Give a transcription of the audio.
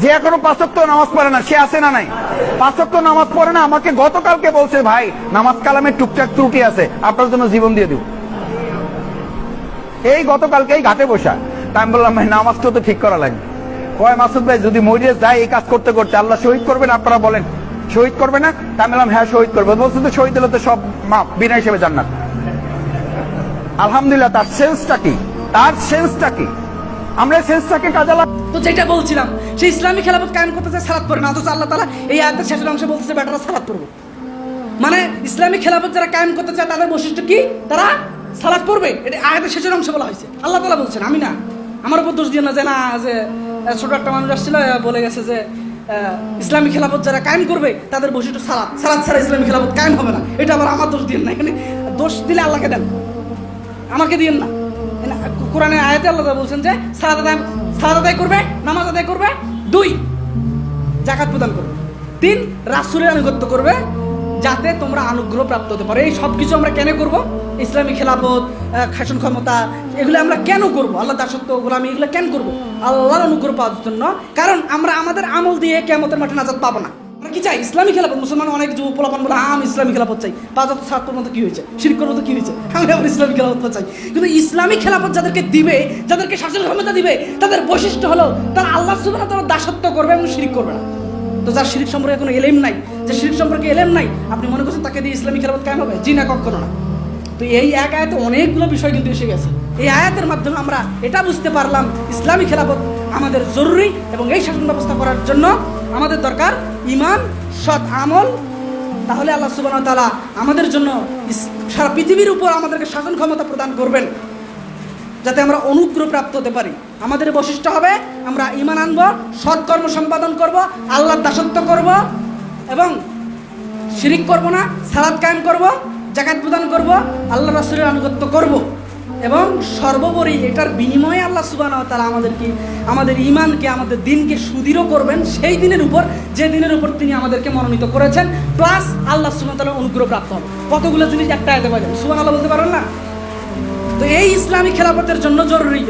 যে এখনও পাঁচক্ত নামাজ পড়ে না, সে আছে না নাই? পাঁচক্ত নামাজ পড়ে না, আমাকে গতকালকে বলছে, ভাই, নামাজ কালামে টুকটাক ত্রুটি আছে, আপনার জন্য জীবন দিয়ে দিব। এই গতকালকে এই ঘাটে বসা। তাই আমি বললাম, ভাই, নামাজটা তো ঠিক করা লাগবে। কয়, মাসুদ ভাই, যদি মরিয়ে যায়, এই কাজ করতে করতে আল্লাহ শহীদ করবেন, আপনারা বলেন, শহীদ করবে না? তাই বললাম হ্যাঁ শহীদ করবে। বলছে তো শহীদ হলে তো সব মাপ বিনা হিসেবে জান্নাত। আলহামদুলিল্লাহ, তার সেন্সটা কি? তার সেন্সটা কি? আমরা সেন্সটাকে কাজে তো যেটা বলছিলাম সেই ইসলামী খেলাফত কায়েম করতে চায় সালাত পড়ে না, অথচ আল্লাহ তালা এই আয়াতের শেষের অংশে বলতেছে, বেটারা সালাত পড়ব মানে ইসলামী খেলাফত যারা কায়েম করতে চায়, তাদের বৈশিষ্ট্য কি? তারা সালাত পড়বে। এটা আয়াতের শেষের অংশে বলা হয়েছে। আল্লাহ তালা বলছেন, আমি না। আমার উপর দোষ দিয়ে না যে না, যে ছোট একটা মানুষ আসছিল বলে গেছে যে ইসলামী খেলাফত যারা কায়েম করবে, তাদের বৈশিষ্ট্য সালাত। সালাত ছাড়া ইসলামী খেলাফত কায়েম হবে না। এটা আবার আমার দোষ দিয়ে না। এখানে দোষ দিলে আল্লাহকে দেন। আমাকে দিয়েন না। না, কোরআনে আয়াতে আল্লাহ বলছেন যে সালাত আদায় সালাত আদায় করবে নামাজ আদায় করবে দুই জাকাত প্রদান করবে। তিন রাসূলের আনুগত্য করবে যাতে তোমরা অনুগ্রহ প্রাপ্ত হতে পারো। এই সব কিছু আমরা কেন করব? ইসলামী খেলাফত শাসন ক্ষমতা এগুলো আমরা কেন করব? আল্লাহ দাসত্ব গোলামি এগুলো কেন করব? আল্লাহর অনুগ্রহ পাওয়ার জন্য। কারণ আমরা আমাদের আমল দিয়ে কেমতের মাঠে নাজাত পাবো না। কি চাই? ইসলামী খেলাফত মুসলমান অনেক যুব পোলাপান বলে "হ্যাঁ, আমি ইসলামী খেলাফত চাই। পাঁচ হাজার সাত মতো কি হয়েছে? শিরকর মতো কি হয়েছে? আমি আবার ইসলামী খেলাফত চাই। কিন্তু ইসলামী খেলাফত যাদেরকে দিবে যাদেরকে শাসন ক্ষমতা দিবে তাদের বৈশিষ্ট্য হলো তারা আল্লাহ সুবাহ তারা দাসত্ব করবে এবং শিরিক করবে না। তো যার শিরিক সম্পর্কে কোনো এলেম নাই যে শিরিক সম্পর্কে এলেম নাই আপনি মনে করছেন তাকে দিয়ে ইসলামী খেলাফত কেন হবে? জি না কখনো না। তো এই এক আয়াতে অনেকগুলো বিষয় কিন্তু এসে গেছে। এই আয়াতের মাধ্যমে আমরা এটা বুঝতে পারলাম ইসলামী খেলাফত আমাদের জরুরি এবং এই শাসন ব্যবস্থা করার জন্য আমাদের দরকার ইমান, সৎ আমল। তাহলে আল্লাহ সুবাহ তাআলা আমাদের জন্য সারা পৃথিবীর উপর আমাদেরকে শাসন ক্ষমতা প্রদান করবেন। যাতে আমরা অনুগ্রহ প্রাপ্ত হতে পারি। আমাদের বৈশিষ্ট্য হবে, আমরা ইমান আনব সৎকর্ম সম্পাদন করব, আল্লাহর দাসত্ব করব এবং শিরিক করব না, সালাদ কায়েম করব জাকাত প্রদান করব আল্লাহ রাসূলের আনুগত্য করব। এবং সর্বোপরি এটার বিনিময়ে আল্লাহ সুবাহ তারা আমাদেরকে, আমাদের ইমানকে আমাদের দিনকে সুদৃঢ় করবেন। সেই দিনের উপর, যে দিনের উপর তিনি আমাদেরকে মনোনীত করেছেন, প্লাস আল্লাহ সুবাহ তালা অনুগ্রহ প্রাপ্ত কতগুলো জিনিস একটা আয়তে পারেন সুবাহ আল্লাহ বলতে পারেন না? তো এই ইসলামী খেলাপথের জন্য জরুরি